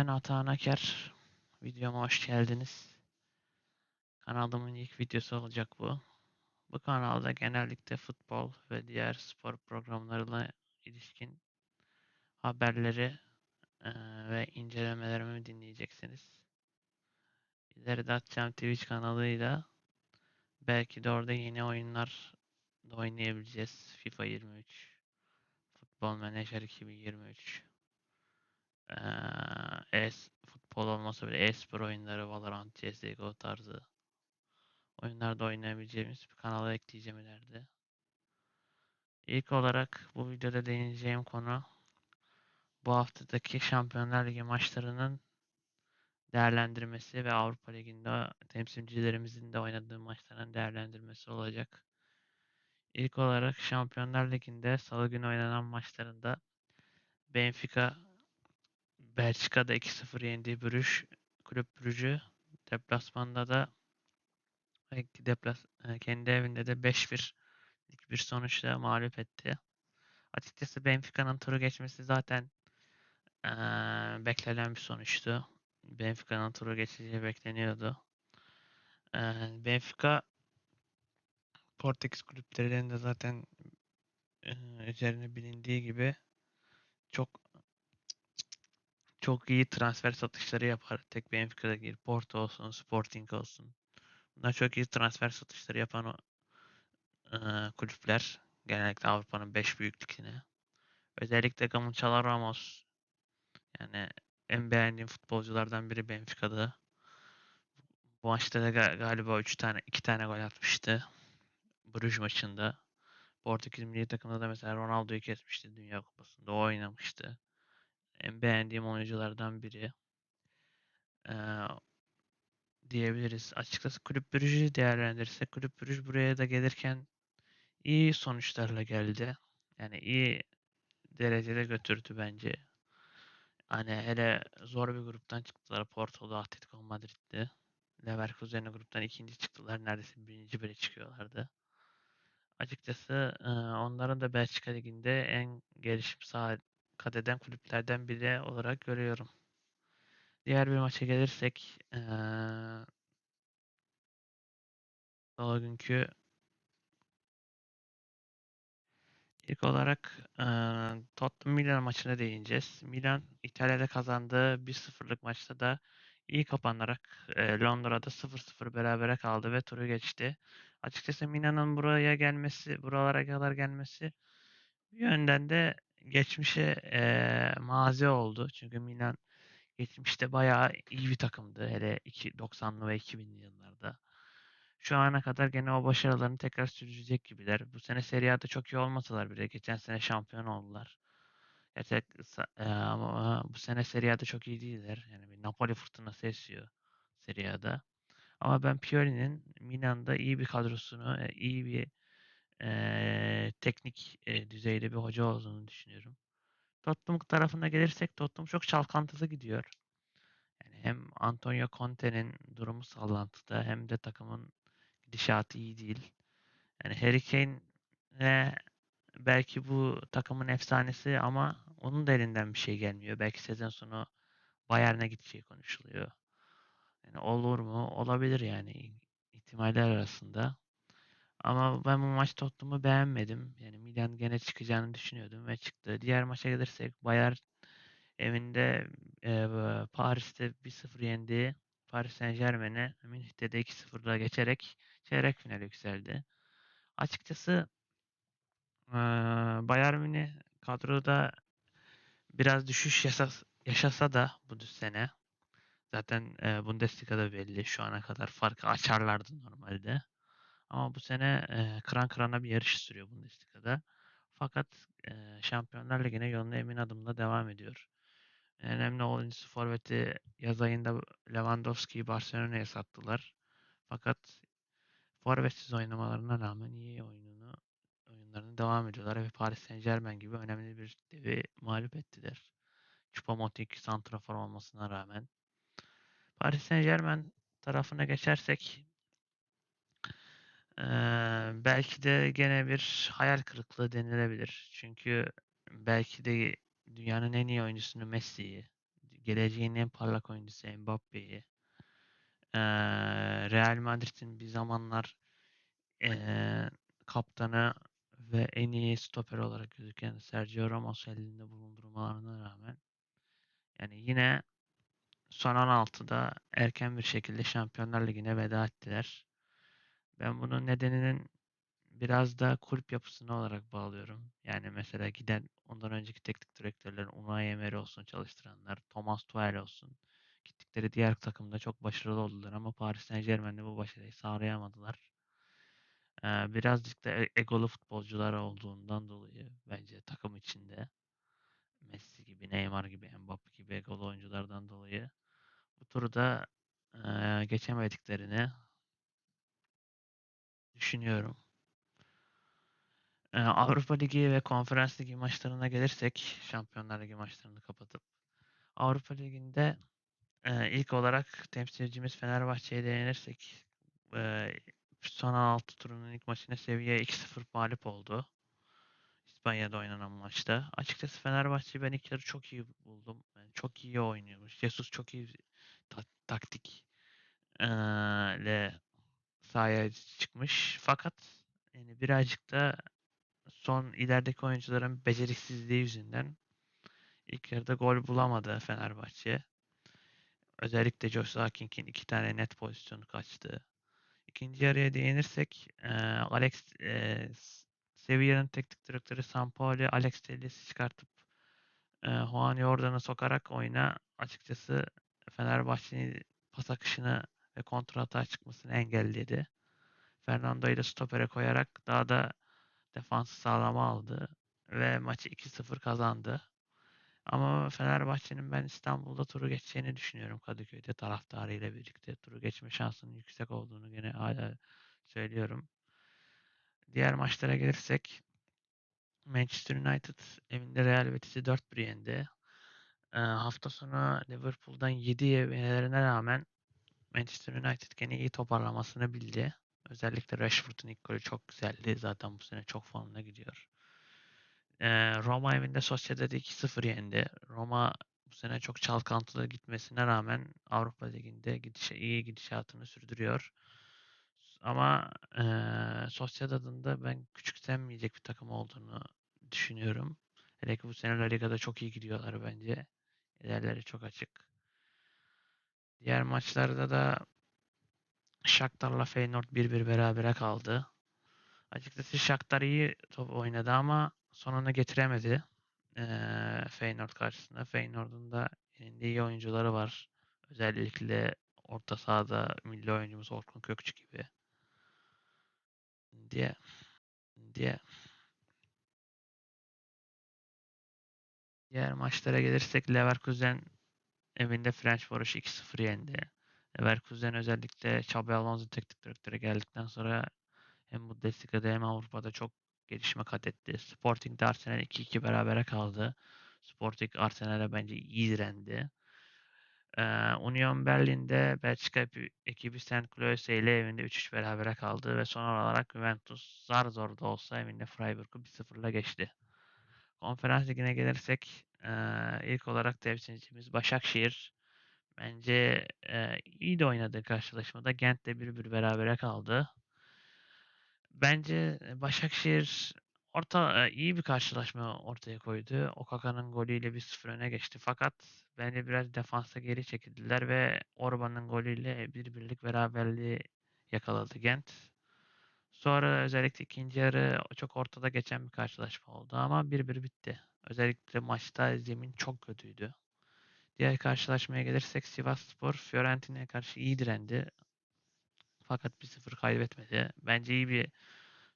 Ben Atahan Aker. Videoma hoş geldiniz. Kanalımın ilk videosu olacak bu. Bu kanalda genellikle futbol ve diğer spor programlarına ilişkin haberleri eee, ve incelemelerimi dinleyeceksiniz. İleride açacağım Twitch kanalıyla belki de orada yeni oyunlar da oynayabileceğiz. FIFA 23, Futbol Manager 2023, eee, e futbol olmasa bile e-spor oyunları, Valorant, CSGO tarzı oyunlarda oynayabileceğimiz bir kanala ekleyeceğim ileride. İlk olarak bu videoda değineceğim konu bu haftadaki Şampiyonlar Ligi maçlarının değerlendirmesi ve Avrupa Ligi'nde temsilcilerimizin de oynadığı maçların değerlendirmesi olacak. İlk olarak Şampiyonlar Ligi'nde Salı günü oynanan maçlarında Benfica Belçika'da 2-0 yendiği Brüj, Kulüp Brüj'ü deplasmanda da deplas kendi evinde de 5-1 bir sonuçla mağlup etti. Açıkçası Benfica'nın turu geçmesi zaten eee, beklenen bir sonuçtu. Benfica'nın turu geçeceği bekleniyordu. Eee, Benfica Portekiz kulüplerinin de zaten eee, üzerine bilindiği gibi çok çok iyi transfer satışları yapar. Tek Benfica'da değil. Porto olsun, Sporting olsun. Bunlar çok iyi transfer satışları yapan o, eee, kulüpler. Genellikle Avrupa'nın 5 büyük. Özellikle Gonçalo Ramos yani en beğendiğim futbolculardan biri Benfica'da. Bu maçta da ga- galiba 3 tane 2 tane gol atmıştı. Bruges maçında. Portekiz milli takımında da mesela Ronaldo'yu kesmişti Dünya Kupası'nda. O oynamıştı. En beğendiğim oyunculardan biri. Ee, diyebiliriz. Açıkçası Kulüp Brugge'yi değerlendirirsek Kulüp Brugge buraya da gelirken iyi sonuçlarla geldi. Yani iyi derecede götürdü bence. Hani hele zor bir gruptan çıktılar. Porto'da, Atletico Madrid'de. Leverkusen'in gruptan ikinci çıktılar. Neredeyse birinci bile çıkıyorlardı. Açıkçası onların da Belçika Ligi'nde en gelişim sağ kat eden kulüplerden biri olarak görüyorum. Diğer bir maça gelirsek e, Salı günkü ilk olarak e, Tottenham Milan maçına değineceğiz. Milan İtalya'da kazandığı 1-0'lık maçta da iyi kapanarak e, Londra'da 0-0 berabere kaldı ve turu geçti. Açıkçası Milan'ın buraya gelmesi, buralara kadar gelmesi bir yönden de geçmişe e, mazi oldu. Çünkü Milan geçmişte bayağı iyi bir takımdı. Hele 2, 90'lı ve 2000'li yıllarda. Şu ana kadar gene o başarılarını tekrar sürdürecek gibiler. Bu sene Serie A'da çok iyi olmasalar bile geçen sene şampiyon oldular. Gerçek e, ama bu sene Serie A'da çok iyi değiller. Yani bir Napoli fırtınası esiyor Serie A'da. Ama ben Pioli'nin Milan'da iyi bir kadrosunu, iyi bir e, teknik e, düzeyde bir hoca olduğunu düşünüyorum. Tottenham tarafına gelirsek Tottenham çok çalkantılı gidiyor. Yani hem Antonio Conte'nin durumu sallantıda hem de takımın gidişatı iyi değil. Yani Harry Kane belki bu takımın efsanesi ama onun da elinden bir şey gelmiyor. Belki sezon sonu Bayern'e gideceği konuşuluyor. Yani olur mu? Olabilir yani ihtimaller arasında. Ama ben bu maç Tottenham'ı beğenmedim. Yani Milan gene çıkacağını düşünüyordum ve çıktı. Diğer maça gelirsek Bayern evinde e, Paris'te 1-0 yendi. Paris Saint-Germain'e Münih'te de 2-0'la geçerek çeyrek finale yükseldi. Açıkçası e, Bayern Münih kadroda biraz düşüş yaşas- yaşasa da bu sene zaten e, Bundesliga'da belli. Şu ana kadar farkı açarlardı normalde. Ama bu sene e, kıran kırana bir yarış sürüyor Bundesliga'da. Fakat e, Şampiyonlar Ligi'ne yoluna emin adımla devam ediyor. Önemli oyuncusu forveti yaz ayında Lewandowski'yi Barcelona'ya sattılar. Fakat forvetsiz oynamalarına rağmen iyi oyununu oyunlarını devam ediyorlar ve Paris Saint-Germain gibi önemli bir devi mağlup ettiler. Choupo-Moting santrafor olmasına rağmen. Paris Saint-Germain tarafına geçersek belki de gene bir hayal kırıklığı denilebilir. Çünkü belki de dünyanın en iyi oyuncusunu Messi'yi geleceğin en parlak oyuncusu Mbappe'yi, Real Madrid'in bir zamanlar kaptanı ve en iyi stoper olarak gözüken Sergio Ramos'u elinde bulundurmalarına rağmen yani yine son 16'da erken bir şekilde Şampiyonlar Ligi'ne veda ettiler. Ben bunun nedeninin biraz da kulüp yapısına olarak bağlıyorum. Yani mesela giden ondan önceki teknik direktörler Unai Emery olsun çalıştıranlar, Thomas Tuchel olsun. Gittikleri diğer takımda çok başarılı oldular ama Paris Saint-Germain'de bu başarıyı sağlayamadılar. Ee, birazcık da e- egolu futbolcular olduğundan dolayı bence takım içinde Messi gibi, Neymar gibi, Mbappe gibi egolu oyunculardan dolayı bu turda eee, geçemediklerini düşünüyorum. Eee, Avrupa Ligi ve Konferans Ligi maçlarına gelirsek, Şampiyonlar Ligi maçlarını kapatıp Avrupa Ligi'nde eee, ilk olarak temsilcimiz Fenerbahçe'ye değinirsek eee, son 16 turunun ilk maçına seviye 2-0 mağlup oldu. İspanya'da oynanan maçta. Açıkçası Fenerbahçe'yi ben ilk yarı çok iyi buldum. Yani çok iyi oynuyormuş. Jesus çok iyi ta- taktik eee, ile sahaya çıkmış. Fakat yani birazcık da son ilerideki oyuncuların beceriksizliği yüzünden ilk yarıda gol bulamadı Fenerbahçe. Özellikle Joshua King'in iki tane net pozisyonu kaçtı. İkinci yarıya değinirsek eee, Alex eee Sevilla'nın teknik direktörü Sampaoli Alex Telles'i çıkartıp eee Juan Jordan'ı sokarak oyuna açıkçası Fenerbahçe'nin pas akışını ve kontratağa çıkmasını engelledi. Fernando'yu da stopere koyarak daha da defansı sağlama aldı ve maçı 2-0 kazandı. Ama Fenerbahçe'nin ben İstanbul'da turu geçeceğini düşünüyorum Kadıköy'de taraftarıyla birlikte. Turu geçme şansının yüksek olduğunu gene hala söylüyorum. Diğer maçlara gelirsek Manchester United evinde Real Betis'i 4-1 yendi. Ee, hafta sonu Liverpool'dan 7 yemelerine rağmen Manchester United gene iyi toparlamasını bildi. Özellikle Rashford'un ilk golü çok güzeldi. Zaten bu sene çok formda gidiyor. Ee, Roma evinde Sociedad'ı 2-0 yendi. Roma bu sene çok çalkantılı gitmesine rağmen Avrupa Ligi'nde gidiş, iyi gidişatını sürdürüyor. Ama eee Sociedad'ın da ben küçümsenmeyecek bir takım olduğunu düşünüyorum. Hele ki bu sene La Liga'da çok iyi gidiyorlar bence. İlerleri çok açık. Diğer maçlarda da Shakhtar'la Feyenoord 1-1 berabere kaldı. Açıkçası Shakhtar iyi top oynadı ama sonunu getiremedi. Eee Feyenoord karşısında. Feyenoord'un da elinde iyi oyuncuları var. Özellikle orta sahada milli oyuncumuz Orkun Kökçü gibi. Diye diye diğer maçlara gelirsek Leverkusen evinde Ferencvaros'u 2-0 yendi. Leverkusen özellikle Xabi Alonso teknik direktörü geldikten sonra hem Bundesliga'da hem Avrupa'da çok gelişme kat etti. Sporting de Arsenal 2-2 berabere kaldı. Sporting Arsenal'e bence iyi direndi. Ee, Union Berlin'de Belçika ekibi St. Cloise ile evinde 3-3 berabere kaldı ve son olarak Juventus zar zor da olsa evinde Freiburg'u 1-0'la geçti. Konferans ligine gelirsek eee, ilk olarak temsilcimiz Başakşehir bence eee, iyi de oynadığı karşılaşmada Gent'le 1-1 berabere kaldı. Bence Başakşehir orta eee, iyi bir karşılaşma ortaya koydu. Okaka'nın golüyle 1-0 öne geçti. Fakat bence biraz defansa geri çekildiler ve Orban'ın golüyle bir birlik beraberliği yakaladı Gent. Sonra özellikle ikinci yarı çok ortada geçen bir karşılaşma oldu ama 1-1 bitti. Özellikle maçta zemin çok kötüydü. Diğer karşılaşmaya gelirsek Sivasspor Fiorentina'ya karşı iyi direndi. Fakat 1-0 kaybetmedi. Bence iyi bir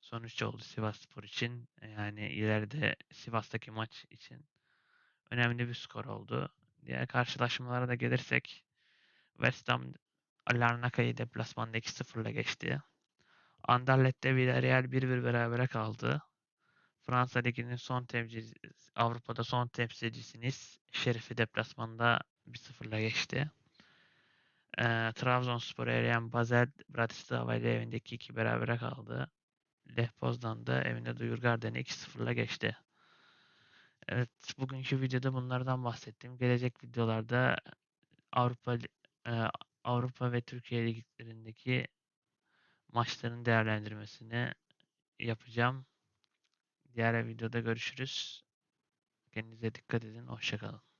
sonuç oldu Sivasspor için. Yani ileride Sivas'taki maç için önemli bir skor oldu. Diğer karşılaşmalara da gelirsek West Ham Larnaca'yı deplasmanda 2-0'la geçti. Anderlet'te Villarreal 1-1 berabere kaldı. Fransa Ligi'nin son temsilcisi, Avrupa'da son temsilcisiniz. Şerifi deplasmanda 1-0'la geçti. Ee, Trabzonspor eleyen Basel Bratislava ile evinde 2-2 berabere kaldı. Lech Poznan da evinde Duyurgarden'i 2-0'la geçti. Evet, bugünkü videoda bunlardan bahsettim. Gelecek videolarda Avrupa eee, Avrupa ve Türkiye liglerindeki maçların değerlendirmesini yapacağım. Diğer videoda görüşürüz. Kendinize dikkat edin. Hoşça kalın.